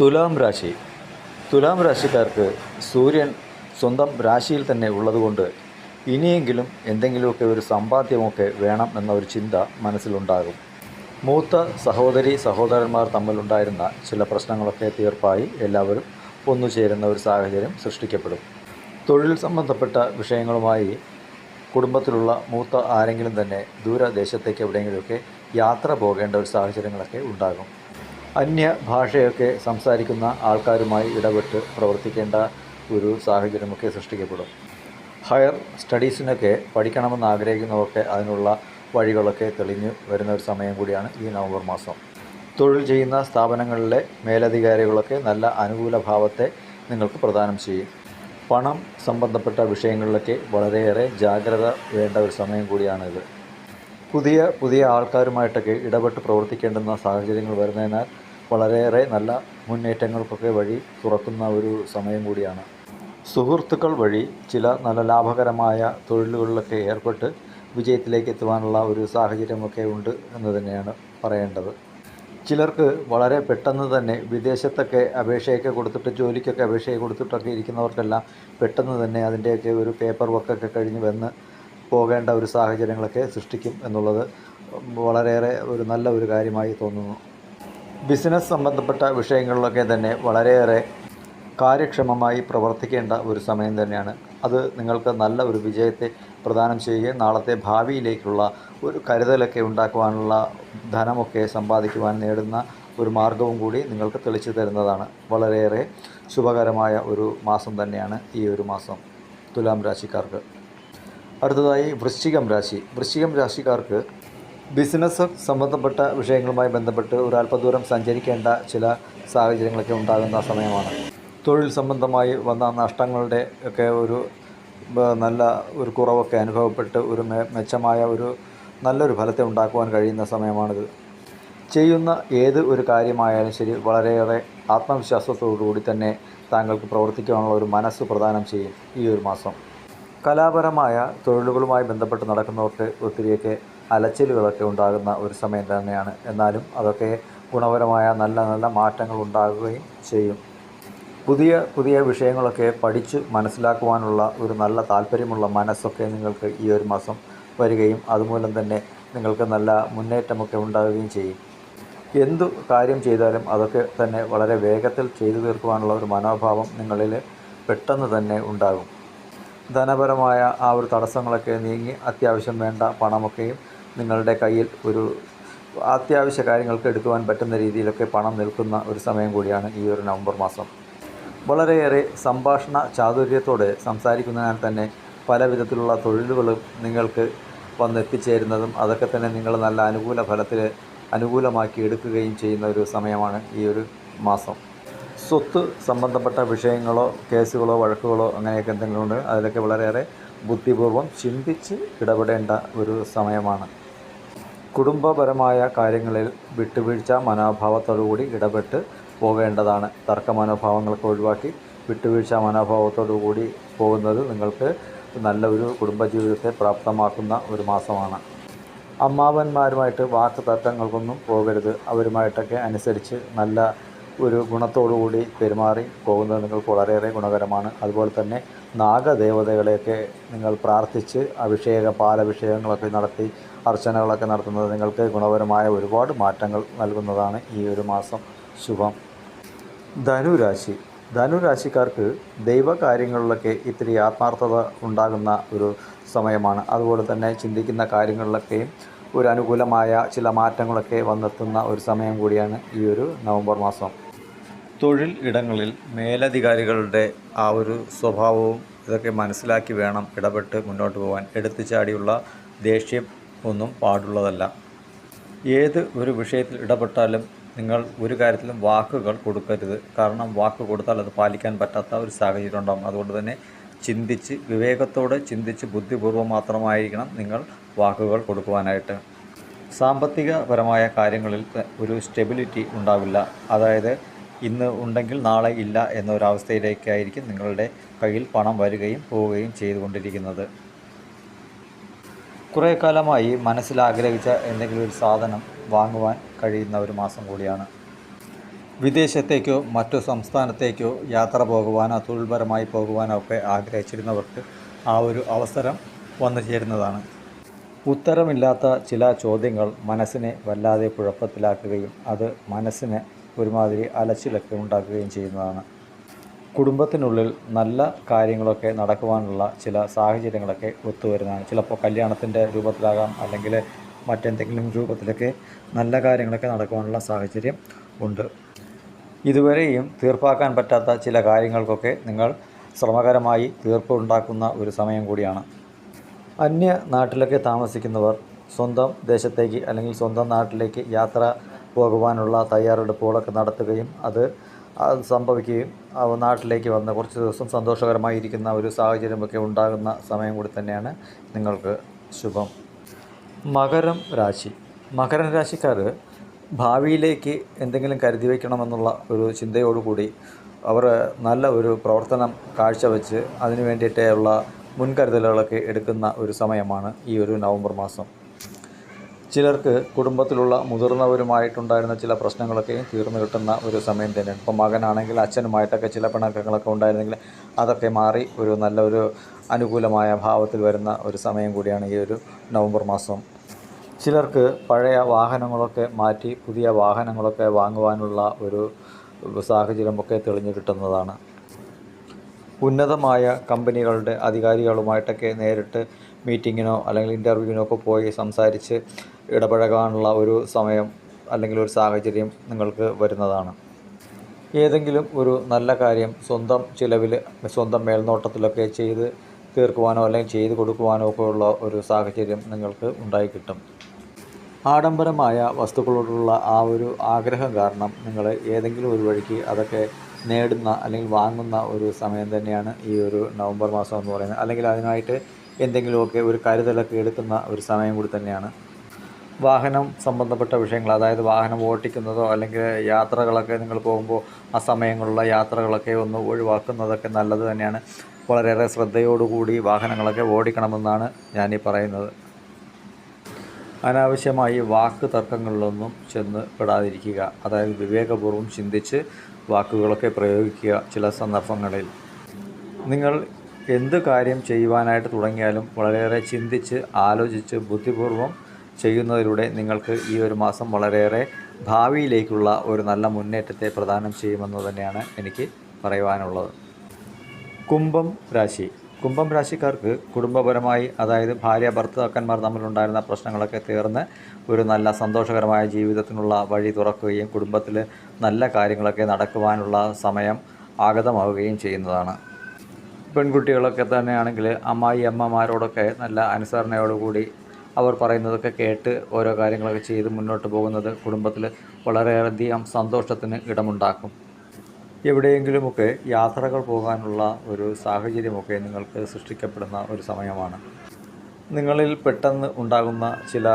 തുലാം രാശി. തുലാം രാശിക്കാർക്ക് സൂര്യൻ സ്വന്തം രാശിയിൽ തന്നെ ഉള്ളതുകൊണ്ട് ഇനിയെങ്കിലും എന്തെങ്കിലുമൊക്കെ ഒരു സമ്പാദ്യമൊക്കെ വേണം എന്ന ഒരു ചിന്ത മനസ്സിലുണ്ടാകും. മൂത്ത സഹോദരി സഹോദരന്മാർ തമ്മിലുണ്ടായിരുന്ന ചില പ്രശ്നങ്ങളൊക്കെ തീർപ്പായി എല്ലാവരും ഒന്നു ചേരുന്ന ഒരു സാഹചര്യം സൃഷ്ടിക്കപ്പെടും. തൊഴിൽ സംബന്ധപ്പെട്ട വിഷയങ്ങളുമായി കുടുംബത്തിലുള്ള മൂത്ത ആരെങ്കിലും തന്നെ ദൂരദേശത്തേക്ക് എവിടെയെങ്കിലുമൊക്കെ യാത്ര പോകേണ്ട ഒരു സാഹചര്യങ്ങളൊക്കെ ഉണ്ടാകും. അന്യ ഭാഷയൊക്കെ സംസാരിക്കുന്ന ആൾക്കാരുമായി ഇടപെട്ട് പ്രവർത്തിക്കേണ്ട ഒരു സാഹചര്യമൊക്കെ സൃഷ്ടിക്കപ്പെടും. ഹയർ സ്റ്റഡീസിനൊക്കെ പഠിക്കണമെന്ന് ആഗ്രഹിക്കുന്നവർക്ക് അതിനുള്ള വഴികളൊക്കെ തെളിഞ്ഞു വരുന്ന ഒരു സമയം കൂടിയാണ് ഈ നവംബർ മാസം. തൊഴിൽ ചെയ്യുന്ന സ്ഥാപനങ്ങളിലെ മേലധികാരികളൊക്കെ നല്ല അനുകൂല ഭാവത്തെ നിങ്ങൾക്ക് പ്രദാനം ചെയ്യും. പണം സംബന്ധപ്പെട്ട വിഷയങ്ങളിലൊക്കെ വളരെയേറെ ജാഗ്രത വേണ്ട ഒരു സമയം കൂടിയാണിത്. പുതിയ പുതിയ ആൾക്കാരുമായിട്ടൊക്കെ ഇടപെട്ട് പ്രവർത്തിക്കേണ്ടുന്ന സാഹചര്യങ്ങൾ വരുന്നതിനാൽ വളരെയേറെ നല്ല മുന്നേറ്റങ്ങൾക്കൊക്കെ വഴി തുറക്കുന്ന ഒരു സമയം കൂടിയാണ്. സുഹൃത്തുക്കൾ വഴി ചില നല്ല ലാഭകരമായ തൊഴിലുകളിലൊക്കെ ഏർപ്പെട്ട് വിജയത്തിലേക്ക് എത്തുവാനുള്ള ഒരു സാഹചര്യമൊക്കെ ഉണ്ട് എന്ന് തന്നെയാണ് പറയേണ്ടത്. ചിലർക്ക് വളരെ പെട്ടെന്ന് തന്നെ വിദേശത്തൊക്കെ അപേക്ഷയൊക്കെ കൊടുത്തിട്ട് ജോലിക്കൊക്കെ അപേക്ഷയൊക്കെ കൊടുത്തിട്ടൊക്കെ ഇരിക്കുന്നവർക്കെല്ലാം പെട്ടെന്ന് തന്നെ അതിന്റെയൊക്കെ ഒരു പേപ്പർ വർക്കൊക്കെ കഴിഞ്ഞ് വന്ന് പോകേണ്ട ഒരു സാഹചര്യങ്ങളൊക്കെ സൃഷ്ടിക്കും എന്നുള്ളത് വളരെയേറെ ഒരു നല്ല ഒരു കാര്യമായി തോന്നുന്നു. ബിസിനസ് സംബന്ധപ്പെട്ട വിഷയങ്ങളിലൊക്കെ തന്നെ വളരെയേറെ കാര്യക്ഷമമായി പ്രവർത്തിക്കേണ്ട ഒരു സമയം തന്നെയാണ്. അത് നിങ്ങൾക്ക് നല്ല ഒരു വിജയത്തെ പ്രദാനം ചെയ്യുകയും നാളത്തെ ഭാവിയിലേക്കുള്ള ഒരു കരുതലൊക്കെ ഉണ്ടാക്കുവാനുള്ള ധനമൊക്കെ സമ്പാദിക്കുവാൻ നേടുന്ന ഒരു മാർഗവും കൂടി നിങ്ങൾക്ക് തെളിച്ചു തരുന്നതാണ്. വളരെയേറെ ശുഭകരമായ ഒരു മാസം തന്നെയാണ് ഈ ഒരു മാസം തുലാം രാശിക്കാർക്ക്. അടുത്തതായി വൃശ്ചികം രാശി. വൃശ്ചികം രാശിക്കാർക്ക് ബിസിനസ് സംബന്ധപ്പെട്ട വിഷയങ്ങളുമായി ബന്ധപ്പെട്ട് ഒരു സഞ്ചരിക്കേണ്ട ചില സാഹചര്യങ്ങളൊക്കെ ഉണ്ടാകുന്ന സമയമാണ്. തൊഴിൽ സംബന്ധമായി വന്ന നഷ്ടങ്ങളുടെ ഒക്കെ ഒരു നല്ല ഒരു കുറവൊക്കെ അനുഭവപ്പെട്ട് ഒരു മെച്ചമായ ഒരു നല്ലൊരു ഫലത്തെ ഉണ്ടാക്കുവാൻ കഴിയുന്ന സമയമാണിത്. ചെയ്യുന്ന ഏത് ഒരു കാര്യമായാലും ശരി വളരെയേറെ ആത്മവിശ്വാസത്തോടുകൂടി തന്നെ താങ്കൾക്ക് പ്രവർത്തിക്കാനുള്ള ഒരു മനസ്സ് പ്രദാനം ചെയ്യും ഈ ഒരു മാസം. കലാപരമായ തൊഴിലുകളുമായി ബന്ധപ്പെട്ട് നടക്കുന്നവർക്ക് ഒത്തിരിയൊക്കെ അലച്ചിലുകളൊക്കെ ഉണ്ടാകുന്ന ഒരു സമയം തന്നെയാണ്. എന്നാലും അതൊക്കെ ഗുണപരമായ നല്ല നല്ല മാറ്റങ്ങൾ ഉണ്ടാകുകയും ചെയ്യും. പുതിയ പുതിയ വിഷയങ്ങളൊക്കെ പഠിച്ച് മനസ്സിലാക്കുവാനുള്ള ഒരു നല്ല താല്പര്യമുള്ള മനസ്സൊക്കെ നിങ്ങൾക്ക് ഈ ഒരു മാസം വരികയും അതുമൂലം തന്നെ നിങ്ങൾക്ക് നല്ല മുന്നേറ്റമൊക്കെ ഉണ്ടാകുകയും ചെയ്യും. എന്തു കാര്യം ചെയ്താലും അതൊക്കെ തന്നെ വളരെ വേഗത്തിൽ ചെയ്തു തീർക്കുവാനുള്ള ഒരു മനോഭാവം നിങ്ങളിൽ പെട്ടെന്ന് തന്നെ ഉണ്ടാകും. ധനപരമായ ആ ഒരു തടസ്സങ്ങളൊക്കെ നീങ്ങി അത്യാവശ്യം വേണ്ട പണമൊക്കെയും നിങ്ങളുടെ കയ്യിൽ ഒരു അത്യാവശ്യ കാര്യങ്ങൾക്ക് എടുക്കുവാൻ പറ്റുന്ന രീതിയിലൊക്കെ പണം നിൽക്കുന്ന ഒരു സമയം കൂടിയാണ് ഈ ഒരു നവംബർ മാസം. വളരെയേറെ സംഭാഷണ ചാതുര്യത്തോടെ സംസാരിക്കുന്നതിനാൽ തന്നെ പല വിധത്തിലുള്ള തൊഴിലുകളും നിങ്ങൾക്ക് വന്നെത്തിച്ചേരുന്നതും അതൊക്കെ തന്നെ നിങ്ങൾ നല്ല അനുകൂല ഫലത്തിൽ അനുകൂലമാക്കി എടുക്കുകയും ചെയ്യുന്ന ഒരു സമയമാണ് ഈ ഒരു മാസം. സ്വത്ത് സംബന്ധപ്പെട്ട വിഷയങ്ങളോ കേസുകളോ വഴക്കുകളോ അങ്ങനെയൊക്കെ എന്തെങ്കിലും ഉണ്ട്. അതിലൊക്കെ വളരെയേറെ ബുദ്ധിപൂർവം ചിന്തിച്ച് ഇടപെടേണ്ട ഒരു സമയമാണ്. കുടുംബപരമായ കാര്യങ്ങളിൽ വിട്ടുവീഴ്ച മനോഭാവത്തോടുകൂടി ഇടപെട്ട് പോകേണ്ടതാണ്. തർക്ക മനോഭാവങ്ങളൊക്കെ ഒഴിവാക്കി വിട്ടുവീഴ്ച മനോഭാവത്തോടുകൂടി പോകുന്നത് നിങ്ങൾക്ക് നല്ല ഒരു കുടുംബജീവിതത്തെ പ്രാപ്തമാക്കുന്ന ഒരു മാസമാണ്. അമ്മാവന്മാരുമായിട്ട് വാക്ക് തർക്കങ്ങൾക്കൊന്നും പോകരുത്. അവരുമായിട്ടൊക്കെ അനുസരിച്ച് നല്ല ഒരു ഗുണത്തോടുകൂടി പെരുമാറി പോകുന്നത് നിങ്ങൾക്ക് വളരെയേറെ ഗുണകരമാണ്. അതുപോലെ തന്നെ നാഗദേവതകളെയൊക്കെ നിങ്ങൾ പ്രാർത്ഥിച്ച് അഭിഷേക പാലഭിഷേകങ്ങളൊക്കെ നടത്തി അർച്ചനകളൊക്കെ നടത്തുന്നത് നിങ്ങൾക്ക് ഗുണപരമായ ഒരുപാട് മാറ്റങ്ങൾ നൽകുന്നതാണ് ഈ ഒരു മാസം ശുഭം. ധനുരാശി. ധനുരാശിക്കാർക്ക് ദൈവകാര്യങ്ങളിലൊക്കെ ഇത്തിരി ആത്മാർത്ഥത ഉണ്ടാകുന്ന ഒരു സമയമാണ്. അതുപോലെ തന്നെ ചിന്തിക്കുന്ന കാര്യങ്ങളിലൊക്കെയും ഒരു അനുകൂലമായ ചില മാറ്റങ്ങളൊക്കെ വന്നെത്തുന്ന ഒരു സമയം കൂടിയാണ് ഈ ഒരു നവംബർ മാസം. തൊഴിൽ ഇടങ്ങളിൽ മേലധികാരികളുടെ ആ ഒരു സ്വഭാവവും ഇതൊക്കെ മനസ്സിലാക്കി വേണം ഇടപെട്ട് മുന്നോട്ട് പോകാൻ എടുത്തുചാടിയുള്ള ദേഷ്യം ഒന്നും പാടുള്ളതല്ല. ഏത് ഒരു വിഷയത്തിൽ ഇടപെട്ടാലും നിങ്ങൾ ഒരു കാര്യത്തിലും വാക്കുകൾ കൊടുക്കരുത്. കാരണം വാക്ക് കൊടുത്താൽ അത് പാലിക്കാൻ പറ്റാത്ത ഒരു സാഹചര്യം ഉണ്ടാകും അതുകൊണ്ട് തന്നെ ചിന്തിച്ച് വിവേകത്തോടെ ചിന്തിച്ച് ബുദ്ധിപൂർവം മാത്രമായിരിക്കണം നിങ്ങൾ വാക്കുകൾ കൊടുക്കുവാനായിട്ട്. സാമ്പത്തികപരമായ കാര്യങ്ങളിൽ ഒരു സ്റ്റെബിലിറ്റി ഉണ്ടാവില്ല. അതായത് ഇന്ന് ഉണ്ടെങ്കിൽ നാളെ ഇല്ല എന്നൊരവസ്ഥയിലേക്കായിരിക്കും നിങ്ങളുടെ കയ്യിൽ പണം വരികയും പോവുകയും ചെയ്തുകൊണ്ടിരിക്കുന്നത്. കുറേ കാലമായി മനസ്സിൽ ആഗ്രഹിച്ച എന്തെങ്കിലും ഒരു സാധനം വാങ്ങുവാൻ കഴിയുന്ന ഒരു മാസം കൂടിയാണ്. വിദേശത്തേക്കോ മറ്റു സംസ്ഥാനത്തേക്കോ യാത്ര പോകുവാനോ തൊഴിൽപരമായി പോകുവാനോ ഒക്കെ ആഗ്രഹിച്ചിരുന്നവർക്ക് ആ ഒരു അവസരം വന്നു ചേരുന്നതാണ്. ഉത്തരമില്ലാത്ത ചില ചോദ്യങ്ങൾ മനസ്സിനെ വല്ലാതെ കുഴപ്പത്തിലാക്കുകയും അത് മനസ്സിന് ഒരുമാതിരി അലച്ചിലൊക്കെ ഉണ്ടാക്കുകയും ചെയ്യുന്നതാണ്. കുടുംബത്തിനുള്ളിൽ നല്ല കാര്യങ്ങളൊക്കെ നടക്കുവാനുള്ള ചില സാഹചര്യങ്ങളൊക്കെ ഒത്തുവരുന്നതാണ്. ചിലപ്പോൾ കല്യാണത്തിന്റെ രൂപത്തിലാകാം അല്ലെങ്കിൽ മറ്റെന്തെങ്കിലും രൂപത്തിലൊക്കെ നല്ല കാര്യങ്ങളൊക്കെ നടക്കുവാനുള്ള സാഹചര്യം ഉണ്ട്. ഇതുവരെയും തീർപ്പാക്കാൻ പറ്റാത്ത ചില കാര്യങ്ങൾക്കൊക്കെ നിങ്ങൾ ശ്രമകരമായി തീർപ്പ് ഉണ്ടാക്കുന്ന ഒരു സമയം കൂടിയാണ്. അന്യ നാട്ടിലൊക്കെ താമസിക്കുന്നവർ സ്വന്തം ദേശത്തേക്ക് അല്ലെങ്കിൽ സ്വന്തം നാട്ടിലേക്ക് യാത്ര പോകുവാനുള്ള തയ്യാറെടുപ്പുകളൊക്കെ നടത്തുകയും അത് അത് സംഭവിക്കുകയും നാട്ടിലേക്ക് വന്ന് കുറച്ച് ദിവസം സന്തോഷകരമായിരിക്കുന്ന ഒരു സാഹചര്യമൊക്കെ ഉണ്ടാകുന്ന സമയം കൂടി തന്നെയാണ് നിങ്ങൾക്ക് ശുഭം. മകരം രാശി. മകരം രാശിക്കാർ ഭാവിയിലേക്ക് എന്തെങ്കിലും കരുതി വയ്ക്കണമെന്നുള്ള ഒരു ചിന്തയോടുകൂടി അവർ നല്ല ഒരു പ്രവർത്തനം കാഴ്ചവെച്ച് അതിനു വേണ്ടിയിട്ടുള്ള മുൻകരുതലുകളൊക്കെ എടുക്കുന്ന ഒരു സമയമാണ് ഈ ഒരു നവംബർ മാസം. ചിലർക്ക് കുടുംബത്തിലുള്ള മുതിർന്നവരുമായിട്ടുണ്ടായിരുന്ന ചില പ്രശ്നങ്ങളൊക്കെ തീർന്നു കിട്ടുന്ന ഒരു സമയം തന്നെയാണ്. ഇപ്പം മകനാണെങ്കിൽ അച്ഛനുമായിട്ടൊക്കെ ചില പിണക്കങ്ങളൊക്കെ ഉണ്ടായിരുന്നെങ്കിൽ അതൊക്കെ മാറി ഒരു നല്ലൊരു അനുകൂലമായ ഭാവത്തിൽ വരുന്ന ഒരു സമയം കൂടിയാണ് ഈ ഒരു നവംബർ മാസം. ചിലർക്ക് പഴയ വാഹനങ്ങളൊക്കെ മാറ്റി പുതിയ വാഹനങ്ങളൊക്കെ വാങ്ങുവാനുള്ള ഒരു സാഹചര്യമൊക്കെ തെളിഞ്ഞു കിട്ടുന്നതാണ്. ഉന്നതമായ കമ്പനികളുടെ അധികാരികളുമായിട്ടൊക്കെ നേരിട്ട് മീറ്റിങ്ങിനോ അല്ലെങ്കിൽ ഇന്റർവ്യൂവിനോ ഒക്കെ പോയി സംസാരിച്ച് ഇടപഴകാനുള്ള ഒരു സമയം അല്ലെങ്കിൽ ഒരു സാഹചര്യം നിങ്ങൾക്ക് വരുന്നതാണ്. ഏതെങ്കിലും ഒരു നല്ല കാര്യം സ്വന്തം ചിലവിൽ സ്വന്തം മേൽനോട്ടത്തിലൊക്കെ ചെയ്ത് തീർക്കുവാനോ അല്ലെങ്കിൽ ചെയ്ത് കൊടുക്കുവാനോ ഒക്കെ ഉള്ള ഒരു സാഹചര്യം നിങ്ങൾക്ക് ഉണ്ടായി കിട്ടും. ആഡംബരമായ വസ്തുക്കളോടുള്ള ആ ഒരു ആഗ്രഹം കാരണം നിങ്ങൾ ഏതെങ്കിലും ഒരു വഴിക്ക് അതൊക്കെ നേടുന്ന അല്ലെങ്കിൽ വാങ്ങുന്ന ഒരു സമയം തന്നെയാണ് ഈ ഒരു നവംബർ മാസം എന്ന് പറയുന്നത്. അല്ലെങ്കിൽ അതിനായിട്ട് എന്തെങ്കിലുമൊക്കെ ഒരു കരുതലൊക്കെ എടുക്കുന്ന ഒരു സമയം കൂടി തന്നെയാണ് വാഹനം സംബന്ധപ്പെട്ട വിഷയങ്ങൾ അതായത് വാഹനം ഓടിക്കുന്നതോ അല്ലെങ്കിൽ യാത്രകളൊക്കെ നിങ്ങൾ പോകുമ്പോൾ ആ സമയങ്ങളിലുള്ള യാത്രകളൊക്കെ ഒന്ന് ഒഴിവാക്കുന്നതൊക്കെ നല്ലത് തന്നെയാണ്. വളരെയേറെ ശ്രദ്ധയോടുകൂടി വാഹനങ്ങളൊക്കെ ഓടിക്കണമെന്നാണ് ഞാനീ പറയുന്നത്. അനാവശ്യമായി വാക്ക് തർക്കങ്ങളിലൊന്നും ചെന്ന് പെടാതിരിക്കുക അതായത് വിവേകപൂർവം ചിന്തിച്ച് വാക്കുകളൊക്കെ പ്രയോഗിക്കുക ചില സന്ദർഭങ്ങളിൽ. നിങ്ങൾ എന്ത് കാര്യം ചെയ്യുവാനായിട്ട് തുടങ്ങിയാലും വളരെയേറെ ചിന്തിച്ച് ആലോചിച്ച് ബുദ്ധിപൂർവം ചെയ്യുന്നതിലൂടെ നിങ്ങൾക്ക് ഈ ഒരു മാസം വളരെയേറെ ഭാവിയിലേക്കുള്ള ഒരു നല്ല മുന്നേറ്റത്തെ പ്രദാനം ചെയ്യുമെന്ന് തന്നെയാണ് എനിക്ക് പറയുവാനുള്ളത്. കുംഭം രാശി. കുംഭം രാശിക്കാർക്ക് കുടുംബപരമായി അതായത് ഭാര്യ ഭർത്താക്കന്മാർ തമ്മിലുണ്ടായിരുന്ന പ്രശ്നങ്ങളൊക്കെ തീർന്ന് ഒരു നല്ല സന്തോഷകരമായ ജീവിതത്തിനുള്ള വഴി തുറക്കുകയും കുടുംബത്തിൽ നല്ല കാര്യങ്ങളൊക്കെ നടക്കുവാനുള്ള സമയം ആഗതമാവുകയും ചെയ്യുന്നതാണ്. പെൺകുട്ടികളൊക്കെ തന്നെയാണെങ്കിൽ അമ്മായി അമ്മമാരോടൊക്കെ നല്ല അനുസരണയോടുകൂടി അവർ പറയുന്നതൊക്കെ കേട്ട് ഓരോ കാര്യങ്ങളൊക്കെ ചെയ്ത് മുന്നോട്ട് പോകുന്നത് കുടുംബത്തിൽ വളരെയധികം സന്തോഷത്തിന് ഇടമുണ്ടാക്കും. എവിടെയെങ്കിലുമൊക്കെ യാത്രകൾ പോകാനുള്ള ഒരു സാഹചര്യമൊക്കെ നിങ്ങൾക്ക് സൃഷ്ടിക്കപ്പെടുന്ന ഒരു സമയമാണ്. നിങ്ങളിൽ പെട്ടെന്ന് ഉണ്ടാകുന്ന ചില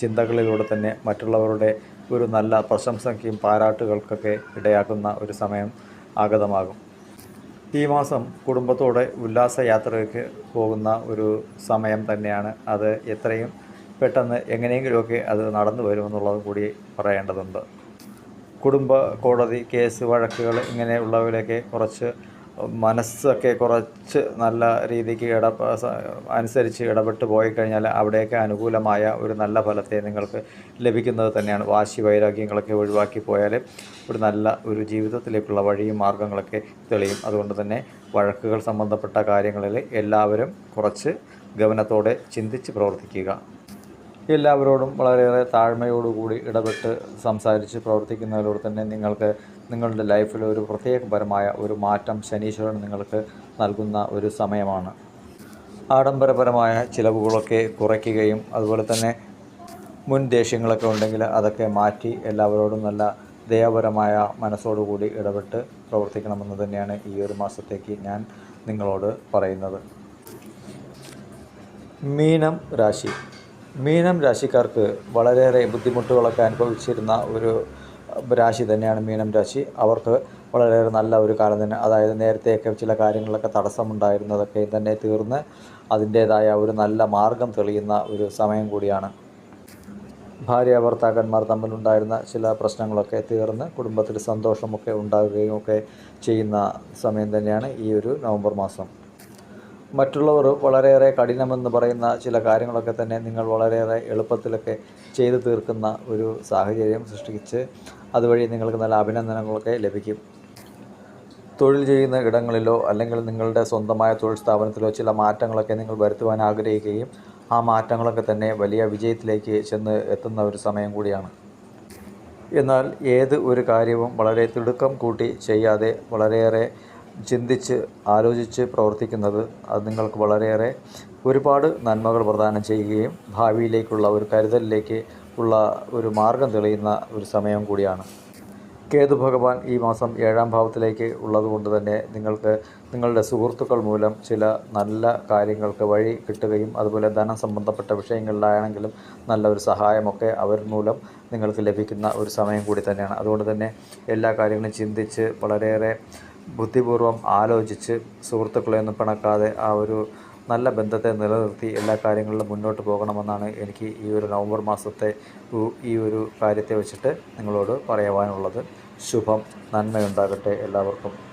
ചിന്തകളിലൂടെ തന്നെ മറ്റുള്ളവരുടെ ഒരു നല്ല പ്രശംസയ്ക്കും പാരാട്ടുകൾക്കൊക്കെ ഇടയാക്കുന്ന ഒരു സമയം ആഗതമാകും. ഈ മാസം കുടുംബത്തോടെ ഉല്ലാസ യാത്രയ്ക്ക് പോകുന്ന ഒരു സമയം തന്നെയാണ്. അത് എത്രയും പെട്ടെന്ന് എങ്ങനെയെങ്കിലുമൊക്കെ അത് നടന്നു വരുമെന്നുള്ളതും കൂടി പറയേണ്ടതുണ്ട്. കുടുംബ കോടതി കേസ് വഴക്കുകൾ ഇങ്ങനെയുള്ളവയിലൊക്കെ കുറച്ച് മനസ്സൊക്കെ കുറച്ച് നല്ല രീതിക്ക് ഇട അനുസരിച്ച് ഇടപെട്ട് പോയി കഴിഞ്ഞാൽ അവിടെയൊക്കെ അനുകൂലമായ ഒരു നല്ല ഫലത്തെ നിങ്ങൾക്ക് ലഭിക്കുന്നത് തന്നെയാണ്. വാശി വൈരാഗ്യങ്ങളൊക്കെ ഒഴിവാക്കി പോയാൽ ഒരു നല്ല ഒരു ജീവിതത്തിലേക്കുള്ള വഴിയും മാർഗങ്ങളൊക്കെ തെളിയും. അതുകൊണ്ട് തന്നെ വഴക്കുകൾ സംബന്ധപ്പെട്ട കാര്യങ്ങളിൽ എല്ലാവരും കുറച്ച് ഗവനത്തോടെ ചിന്തിച്ച് പ്രവർത്തിക്കുക. എല്ലാവരോടും വളരെയേറെ താഴ്മയോടുകൂടി ഇടപെട്ട് സംസാരിച്ച് പ്രവർത്തിക്കുന്നതിലൂടെ തന്നെ നിങ്ങൾക്ക് നിങ്ങളുടെ ലൈഫിൽ ഒരു പ്രത്യേകപരമായ ഒരു മാറ്റം ശനീശ്വരൻ നിങ്ങൾക്ക് നൽകുന്ന ഒരു സമയമാണ്. ആഡംബരപരമായ ചിലവുകളൊക്കെ കുറയ്ക്കുകയും അതുപോലെ തന്നെ മുൻ ദേഷ്യങ്ങളൊക്കെ ഉണ്ടെങ്കിൽ അതൊക്കെ മാറ്റി എല്ലാവരോടും നല്ല ദയാപരമായ മനസ്സോടുകൂടി ഇടപെട്ട് പ്രവർത്തിക്കണമെന്ന് തന്നെയാണ് ഈ ഒരു മാസത്തേക്ക് ഞാൻ നിങ്ങളോട് പറയുന്നത്. മീനം രാശി. മീനം രാശിക്കാർക്ക് വളരെയേറെ ബുദ്ധിമുട്ടുകളൊക്കെ അനുഭവിച്ചിരുന്ന ഒരു രാശി തന്നെയാണ് മീനം രാശി. അവർക്ക് വളരെയേറെ നല്ല ഒരു കാലം തന്നെ അതായത് നേരത്തെയൊക്കെ ചില കാര്യങ്ങളൊക്കെ തടസ്സമുണ്ടായിരുന്നതൊക്കെ തന്നെ തീർന്ന് അതിന്റേതായ ഒരു നല്ല മാർഗം തെളിയുന്ന ഒരു സമയം കൂടിയാണ്. ഭാര്യ ഭർത്താക്കന്മാർ തമ്മിലുണ്ടായിരുന്ന ചില പ്രശ്നങ്ങളൊക്കെ തീർന്ന് കുടുംബത്തിൽ സന്തോഷമൊക്കെ ഉണ്ടാകുകയും ഒക്കെ ചെയ്യുന്ന സമയം തന്നെയാണ് ഈ ഒരു നവംബർ മാസം. മറ്റുള്ളവർ വളരെയേറെ കഠിനമെന്ന് പറയുന്ന ചില കാര്യങ്ങളൊക്കെ തന്നെ നിങ്ങൾ വളരെയേറെ എളുപ്പത്തിലൊക്കെ ചെയ്തു തീർക്കുന്ന ഒരു സാഹചര്യം സൃഷ്ടിച്ച് അതുവഴി നിങ്ങൾക്ക് നല്ല അഭിനന്ദനങ്ങളൊക്കെ ലഭിക്കും. തൊഴിൽ ചെയ്യുന്ന ഇടങ്ങളിലോ അല്ലെങ്കിൽ നിങ്ങളുടെ സ്വന്തമായ തൊഴിൽ സ്ഥാപനത്തിലോ ചില മാറ്റങ്ങളൊക്കെ നിങ്ങൾ വരുത്തുവാൻ ആഗ്രഹിക്കുകയും ആ മാറ്റങ്ങളൊക്കെ തന്നെ വലിയ വിജയത്തിലേക്ക് ചെന്ന് എത്തുന്ന ഒരു സമയം കൂടിയാണ്. എന്നാൽ ഏത് ഒരു കാര്യവും വളരെ തിടുക്കം കൂട്ടി ചെയ്യാതെ വളരെയേറെ ചിന്തിച്ച് ആലോചിച്ച് പ്രവർത്തിക്കുന്നത് അത് നിങ്ങൾക്ക് വളരെയേറെ ഒരുപാട് നന്മകൾ പ്രദാനം ചെയ്യുകയും ഭാവിയിലേക്കുള്ള ഒരു കരുതലിലേക്ക് ഉള്ള ഒരു മാർഗം തെളിയുന്ന ഒരു സമയം കൂടിയാണ്. കേതു ഭഗവാൻ ഈ മാസം ഏഴാം ഭാവത്തിലേക്ക് ഉള്ളതുകൊണ്ട് തന്നെ നിങ്ങൾക്ക് നിങ്ങളുടെ സുഹൃത്തുക്കൾ മൂലം ചില നല്ല കാര്യങ്ങൾക്ക് വഴി കിട്ടുകയും അതുപോലെ ധനം സംബന്ധപ്പെട്ട വിഷയങ്ങളിലാണെങ്കിലും നല്ല ഒരു സഹായമൊക്കെ അവർ മൂലം നിങ്ങൾക്ക് ലഭിക്കുന്ന ഒരു സമയം കൂടി തന്നെയാണ്. അതുകൊണ്ട് തന്നെ എല്ലാ കാര്യങ്ങളും ചിന്തിച്ച് വളരെയേറെ ബുദ്ധിപൂർവം ആലോചിച്ച് സുഹൃത്തുക്കളെയൊന്നും പിണക്കാതെ ആ ഒരു നല്ല ബന്ധത്തെ നിലനിർത്തി എല്ലാ കാര്യങ്ങളിലും മുന്നോട്ട് പോകണമെന്നാണ് എനിക്ക് ഈ ഒരു നവംബർ മാസത്തെ ഈ ഒരു കാര്യത്തെ വെച്ചിട്ട് നിങ്ങളോട് പറയുവാനുള്ളത്. ശുഭം. നന്മയുണ്ടാകട്ടെ എല്ലാവർക്കും.